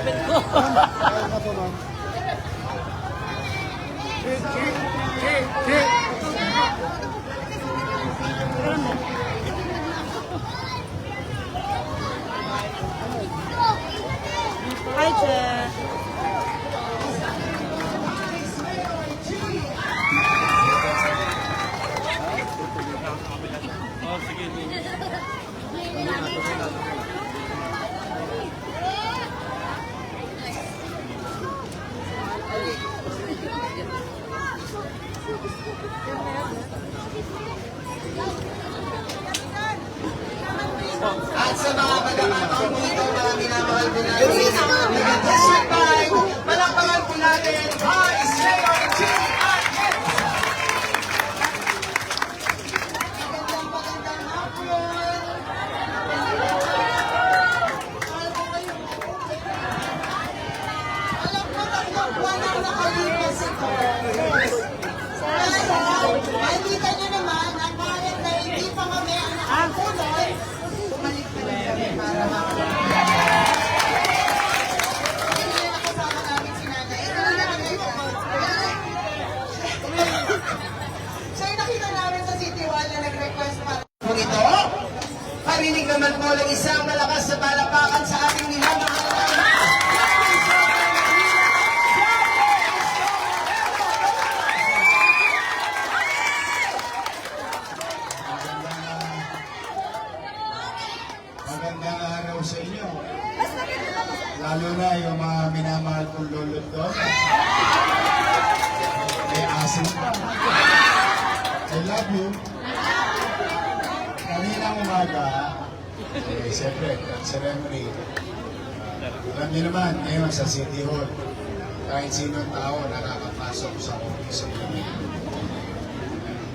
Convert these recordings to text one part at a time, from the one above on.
kapit ko. Hi, Jen. I love you. Kaninang umaga, eh, siyempre, ceremony. Alam niyo naman, ngayon sa City Hall, kahit sinong tao nakakapasok sa office niyo.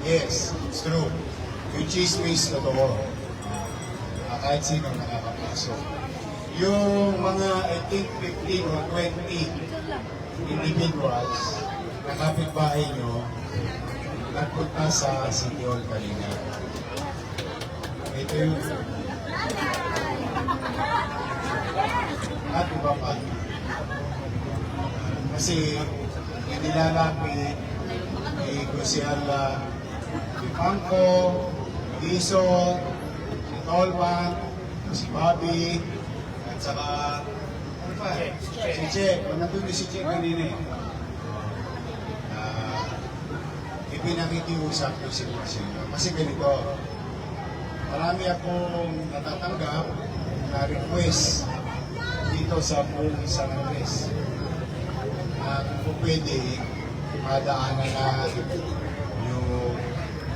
Yes, it's true. Yung chismis, totoo uh, kahit sino nakakapasok. Yung mga, I think, 15 or 20 individuals na kapitbahay nyo, nagpunta sa City Hall kanina. Ito yun. At iba pa. Kasi, yung nilalapit, ni Gusiala, si Pangko, Dizon, si Tolman, si Bobby, at saka ano pa? Si Che. Nandun si Che kanina eh. Ah, ipinakikiusap ko si Marcelo. Kasi ganito, marami akong natatanggap na request dito sa buong San Andres. Na kung pwede, madaanan na yung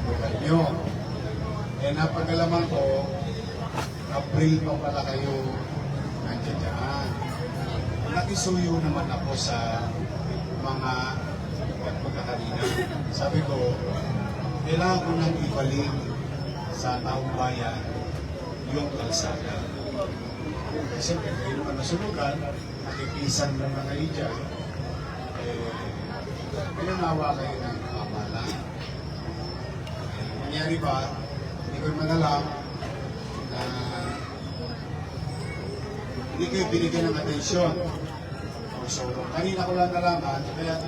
lugar nyo. Eh, napagalaman ko, April pa pala kayo nandiyan dyan. Nakisuyo naman ako sa mga pagkakanina. Sabi ko, kailangan ko nang ibalik sa taong bayan yung kalsada. Kasi kayo naman nasunugan, nakikisan lang na kayo dyan. Eh, pinunawa kayo ng pamahalaan. Eh, nangyari ba, hindi ko naman alam na hindi kayo binigyan ng atensyon. So, kanina ko lang nalaman, kaya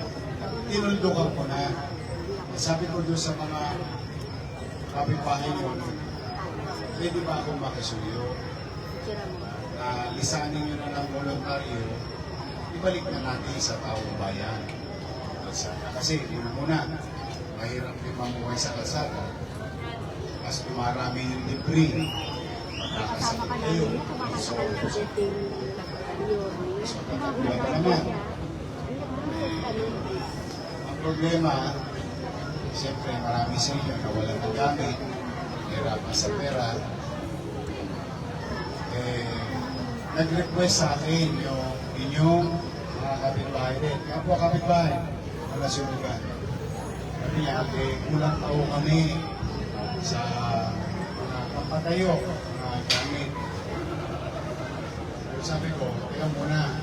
tinuldukan ko na. Sabi ko doon sa mga kapitbahay niyo, pwede ba akong makisuyo? Na lisanin niyo na ng voluntaryo, ibalik na natin sa taong bayan. Kasi, yun muna, mahirap din mamuhay sa kalsada. Mas dumarami yung debris. Magkakasakit kayo. So, so, wala pa naman. Problema, siyempre marami sa inyo na wala ng gamit, hirapan sa pera. Eh, nag-request sa akin yung inyong mga kapitbahay din. Kaya po kapitbahay, wala sunugan. Sabi niya, eh, kulang tao kami sa mga papatayo, mga gamit. Pero sabi ko, teka muna,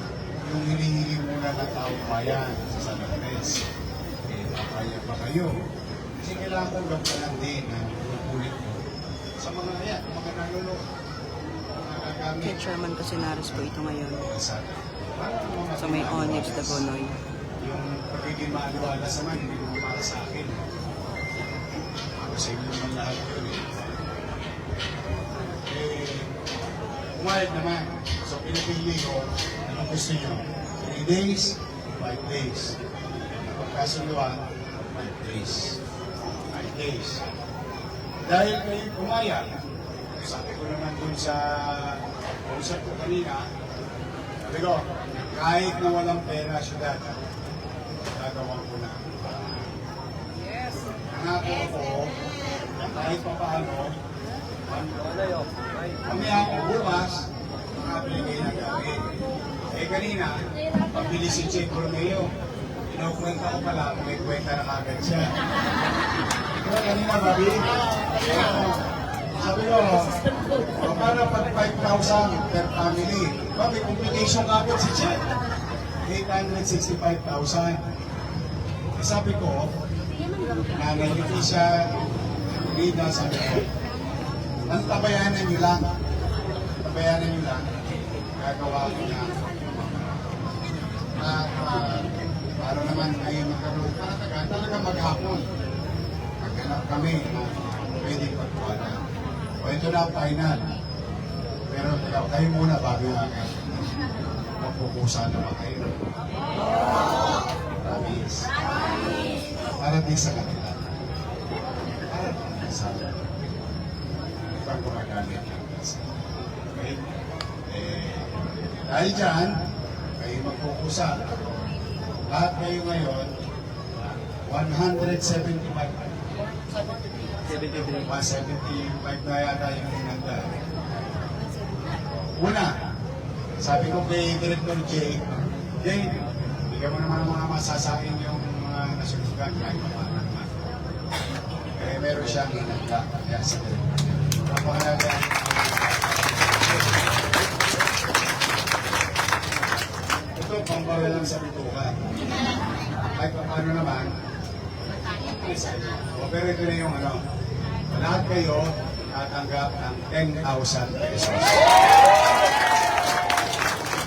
yung hinihingi muna ng taong bayan sa San Andres, papaya pa kayo. Kasi kailangan ko gampanan din na ulit ko sa mga yan, mga nalulo, mga gagamit. Kay Chairman Cosinares po ito ngayon. Sa, Sa may Onyx, Dagonoy. yung pagiging maaliwala sa man, hindi mo para sa akin. Sa inyo naman lahat yun eh. Eh, umayag naman. So, pinipili ko, anong gusto nyo? 3 days, 5 days. Pagkasunduan, 5 days. 5 days. Dahil kayo pumayag, sabi ko naman dun sa concert ko kanina, sabi ko, kahit na walang pera syudad, gagawin ko na. Yes. Nangako ako, kahit pa paano, mamaya ako bukas, makabili kayo ng gamit. Eh kanina, pabili si Corneo, inukwenta ko pala, may kwenta na kagad siya. Diba kanina? Ano? Sabi ko, o para pag 5,000 per family. Ba, may complication kagad si Che. 865,000. Eh, sabi ko, nanay ni Tisha, Rina, sabi ko, ang tabayanan nyo lang. Tabayanan nyo lang. Gagawa ko na. At uh, para naman ay magkaroon, para taga, talaga maghapon. Maghanap kami na pwede pagkuha O ito na final. Pero teka, kayo muna bago yung akin. Magpupusa naman kayo. Promise. Para din sa kanila. Para sa ibang gumagamit ng kasi. Okay? Eh, dahil dyan, kayo magpupusa. Lahat kayo ngayon, 175 175 na yata yung hinanda. Una, sabi ko kay Director Jay, Jay, bigyan mo naman mga masasakin yung mga nasunugan kahit pa paano naman. Eh, meron siyang hinanda. Kaya sa Director. Napakalaga. Ito, pambawal lang sa bituka. Kahit pa paano naman, o, pero ito na yung ano, lahat kayo tatanggap ng 10,000 pesos.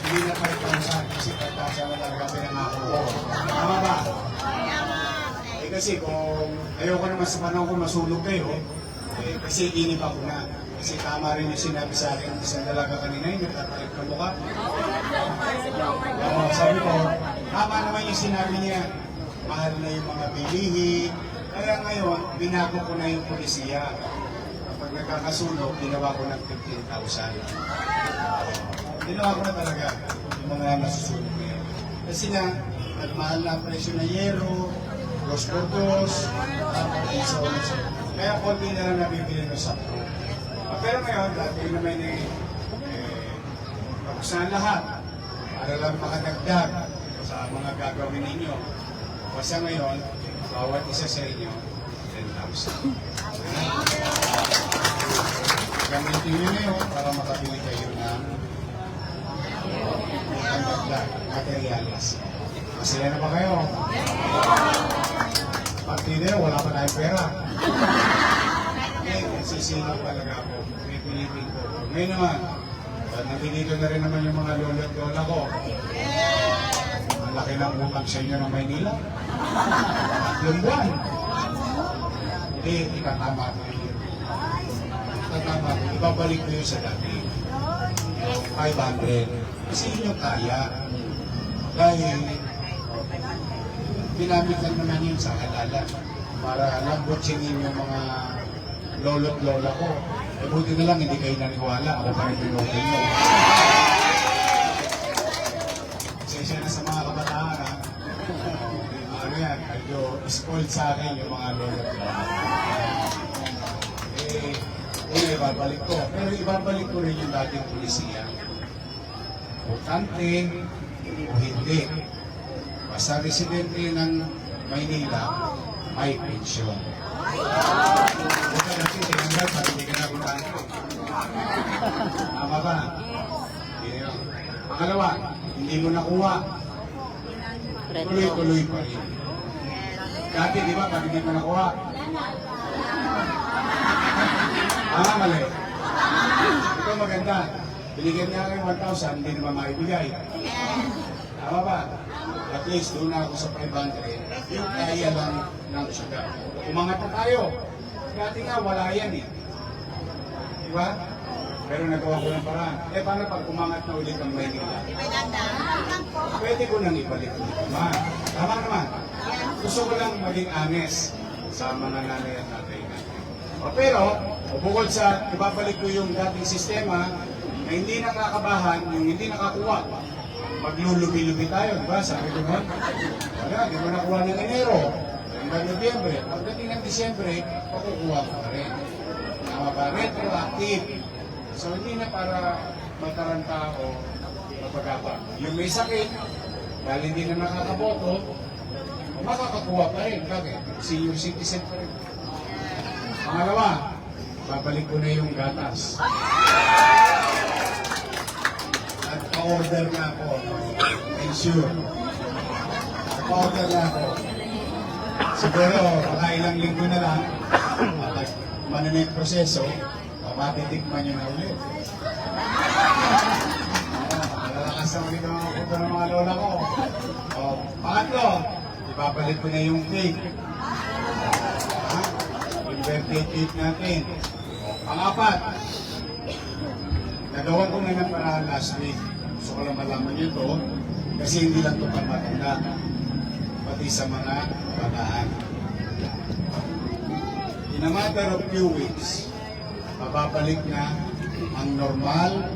Hindi na 5,000 kasi 5,000 na talaga pinangako ko. Tama ba? Eh kasi kung ayoko naman sa panahon ko masulog kayo, eh, kasi inip ako na. Kasi tama rin yung sinabi sa akin ng isang dalaga kanina, yung nagtatalit ka mukha. Oo, sabi ko, tama naman yung sinabi niya. Mahal na yung mga bilihin. Kaya ngayon, binago ko na yung polisiya. Kapag nagkakasunog, ginawa ko ng 15,000. Ginawa ko na talaga yung mga nasusunog na yun. Kasi nga, nagmahal na presyo ng yero, dos por dos, tapos so. Kaya konti na lang nabibili ng sakto. Pero ngayon, dati naman eh, eh, na lahat para lang makadagdag sa mga gagawin ninyo. Basta ngayon, bawat isa sa inyo, 10,000. Gamitin nyo na yun para makabili kayo ng magdagdag materials. Masaya na ba kayo? Partida, wala pa tayong pera. Eh, nagsisingap talaga ako. May pilipin ko. Ngayon naman, dahil nandito na rin naman yung mga lolo at lola ko. Ang laki ng utang sa inyo ng Maynila. Tatlong buwan. Hindi, itatama ko yun. Itatama ko. Ibabalik ko yun sa dati. 500. Kasi yung kaya. Dahil, ginamit lang naman yun sa halala para lambutsingin yung mga lolo't lola ko. Eh buti na lang hindi kayo naniwala. Ako pa rin pinokil nyo. Pasensya na sa mga kabataan ha. Ano yan, medyo spoiled sa akin yung mga lolo't lola. Eh, eh, ibabalik ko. Pero ibabalik ko rin yung dating polisiya. Importante o hindi. Basta residente ng Maynila, may pensyon. Tama ba? Pangalawa, hindi mo nakuha. Tuloy-tuloy pa rin. Dati, di ba, pag hindi mo nakuha? Ah, mali. Ito maganda. Binigyan niya kayo 1,000, hindi naman maibigay. Tama ba? At least doon na ako sa 500. Yung kaya lang ng syudad. Umangat na tayo. Dati nga wala yan eh. Di ba? Pero nagawa ko ng paraan. Eh paano pag umangat na ulit ang Maynila? Pwede ko nang ibalik ulit naman. Tama naman. Gusto ko lang maging honest sa mga nanay at tatay natin. O, pero, bukod sa ibabalik ko yung dating sistema na hindi nakakabahan, yung hindi nakakuha, maglulubi-lubi tayo, di ba? Sabi ko nun, wala, di mo nakuha ng Enero, hanggang Nobyembre. Pagdating ng Disyembre, makukuha ko pa rin. Tama ba? Retroactive. So, hindi na para mataranta o mapagapa. Yung may sakit, dahil hindi na nakakaboto, makakakuha pa rin. Bakit? Senior citizen pa rin. Pangalawa, babalik ko na yung gatas. At pa-order na ako. Ensure. Pa-order na ako. Siguro, baka ilang linggo na lang, kapag manana yung proseso, matitikman nyo na ulit. Malalakas ang ulit ang mga puto ng mga lola ko. O, pangatlo, ibabalik ko na yung cake. Ha? Yung birthday cake natin. O, pangapat, nagawa ko na ng paraan last week. Gusto ko lang malaman nyo to, kasi hindi lang to pang matanda, pati sa mga bataan. In a matter of few weeks, mababalik na ang normal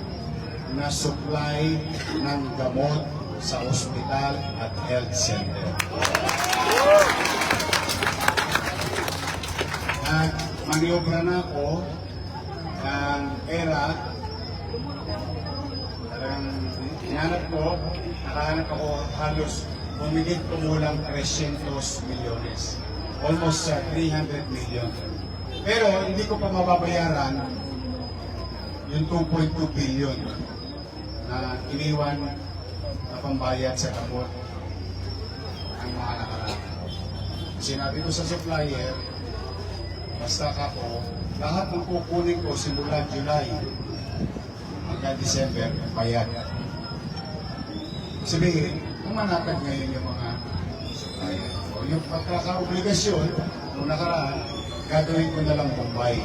na supply ng gamot sa ospital at health center. At maniobra na ako ng pera. Talagang hinanap ko, nakahanap ako halos humigit kumulang 300 milyones. Almost uh, 300 million. Pero hindi ko pa mababayaran yung 2.2 billion na iniwan na pambayad sa gamot ng mga nakaraan. Sinabi ko sa supplier, basta ako, lahat ng kukunin ko simula July hanggang December, bayad. Sabihin, umanatag ngayon yung mga supplier. O yung pagkakaobligasyon, nung nakaraan, gagawin ko na lang Bombay.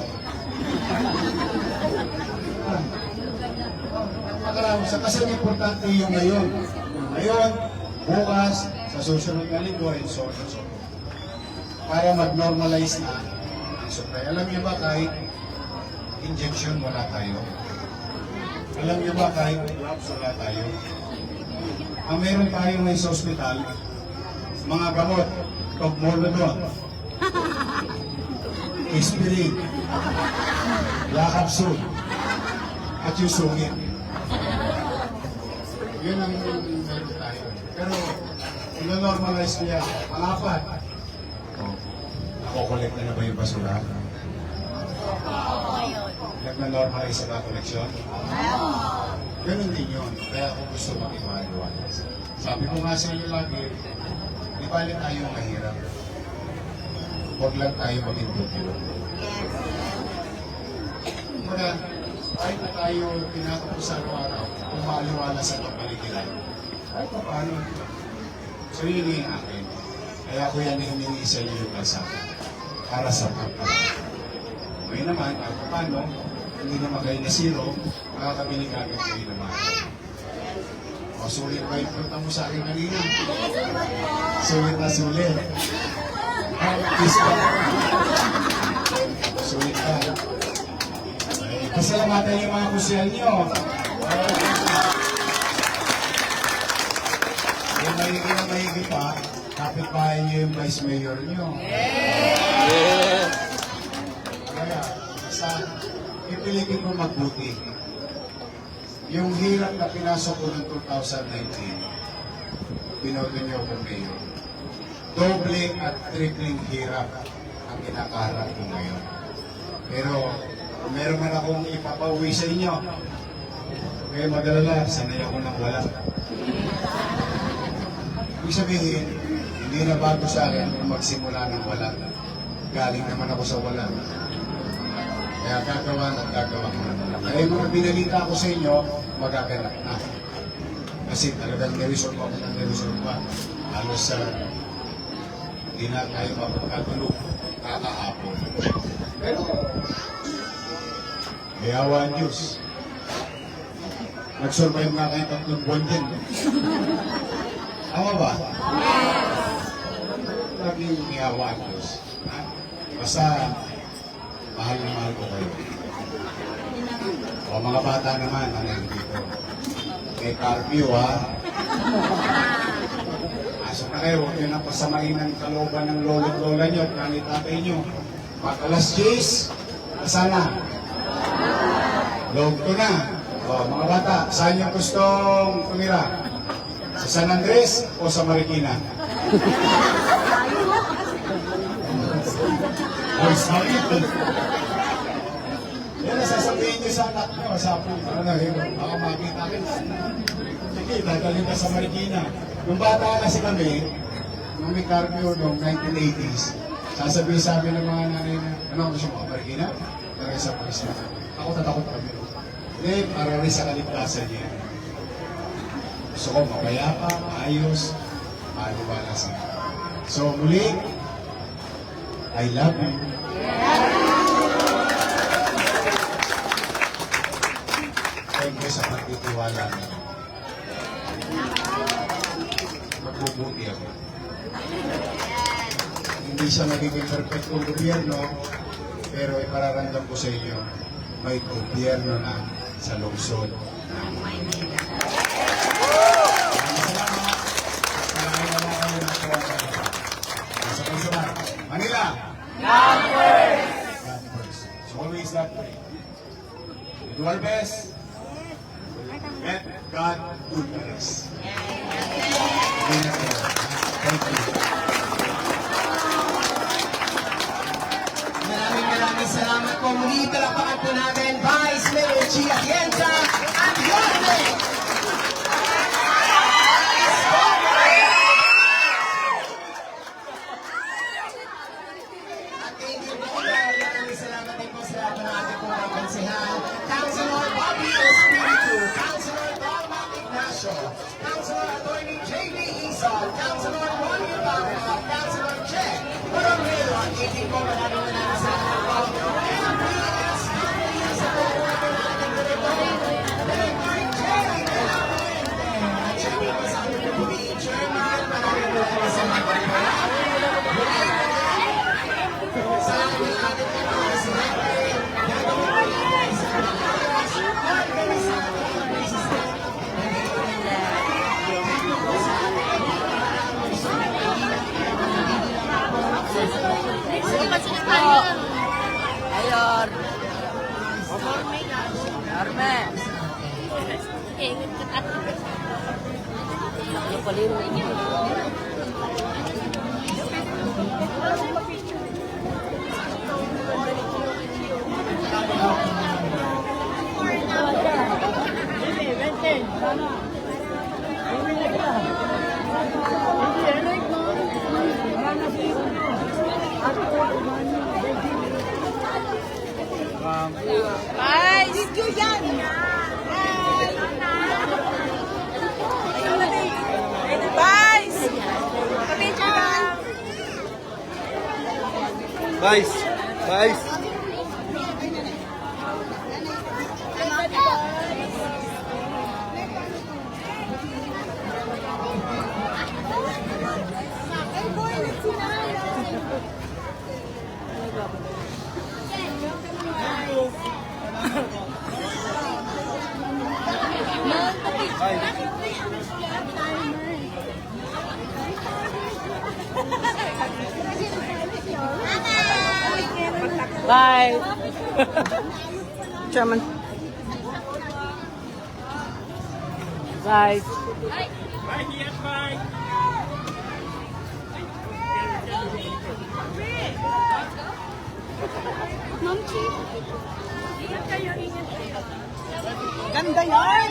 Nakaraan sa kasi importante yung ngayon. Ngayon, bukas, sa susunod na linggo, and so on and so on. Para mag-normalize na ang supply. Alam niyo ba kahit injection wala tayo? Alam niyo ba kahit gloves wala tayo? Ang meron tayo ngayon sa ospital, mga gamot, togmolodon, aspirin, lakapsul, at yung sungit. Yun ang meron tayo. Pero, ino-normalize ko yan. Pangapat, oh, nakokolekta na ba yung basura? Nagna-normalize sa mga koleksyon? Ganun din yun. Kaya ako gusto maging maliwanag. Sabi ko nga sa inyo lagi, di bali tayo mahirap. Huwag lang tayo maging dutyo. Kumbaga, kahit na tayo pinatapos sa araw-araw, kung maaliwala sa kapaligiran, kahit pa paano, so yun yung akin. Kaya ako yan hiningi sa inyo yung sa para sa kapaligiran. Ngayon naman, kahit pa paano, hindi naman kayo na ka agad kayo naman. O, sulit ba yung punta mo sa akin kanina? Sulit na sulit. Ah, kiss pa. Sulit. Ay, pasalamatan yung mga kusyal nyo. Yung mahigi na mahigi pa, kapit-bahay nyo yung vice mayor nyo. Kaya, basta ipilitin ko magbuti. Yung hirap na pinasok ko ng 2019, binoto niyo ako mayor. Doble at tripling hirap ang kinakaharap ko ngayon. Pero meron man akong ipapauwi sa inyo. Kaya magalala, sanay ako nang wala. Ibig sabihin, hindi na bago sa akin kung magsimula ng wala. Galing naman ako sa wala. Kaya gagawa at gagawa. Kaya yung mga binalita ko sa inyo, magaganap na. Kasi talagang niresolve ako ng niresolve pa. Halos sa hindi na tayo mapagkatulog kakahapon. Pero, may awa ang Diyos. Nag-survive nga kayo tatlong buwan din. Tama ba? Laging may awa ang Diyos. Ha? Basta, mahal na mahal ko kayo. O mga bata naman, ano yung dito? May curfew, ha? Asok na kayo, huwag nyo nang pasamain ng kalooban ng lolo at lola nyo at nanay tatay nyo. Pag alas 10, nasana? Log ko na. O, mga bata, saan yung gustong tumira? Sa San Andres o sa Marikina? Oy, sorry. Yan ang sasabihin niyo sa anak niyo, sa apo, ano yun, baka makita rin. Sige, dadalhin ka sa Marikina. Nung bata kasi kami, nung may carpio noong 1980s, sasabihin sa amin ng mga nanay na, ano ako siya Marikina? Talaga sa pulis. Ako tatakot kami. Hindi, para rin sa kaligtasan niya. Gusto ko mapayapa, maayos, maliwala sa So muli, I love you. Pagtitiwala niyo. Magbubuti ako. Hindi siya magiging perfectong gobyerno, pero ipararamdam ko sa inyo, may gobyerno na sa lungsod ng Maynila. Manila! God first. It's always that way. We do our best. God the rest. Thank you. Maraming maraming salamat po. Muli talapakan po natin Vice Mayor Chi Atienza at Yorme. At thank you po. Maraming salamat din po sa lahat ng ating po mga konsehal. Councilor Bobby Espiritu, Councilor Norma Ignacio, Councilor Attorney J.B. Isol, Councilor Ronnie Ibarra, Councilor Che, Boromero, at hindi po maraming maraming salamat po. And please, sa buong ating director, Director Jerry De La Fuente, at syempre po sa ating committee chairman, maraming maraming salamat po. Sa ating ating mga presidente, gagawin po natin sa mga organisasyon, Ayor. Arme. Ano pala yun? Guys! Video yan! Guys! Picture ka! Vice! Vice! Bye! Chairman. Bye. Ganda yan!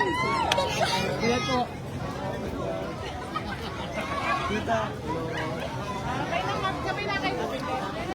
Ingat po. Tita.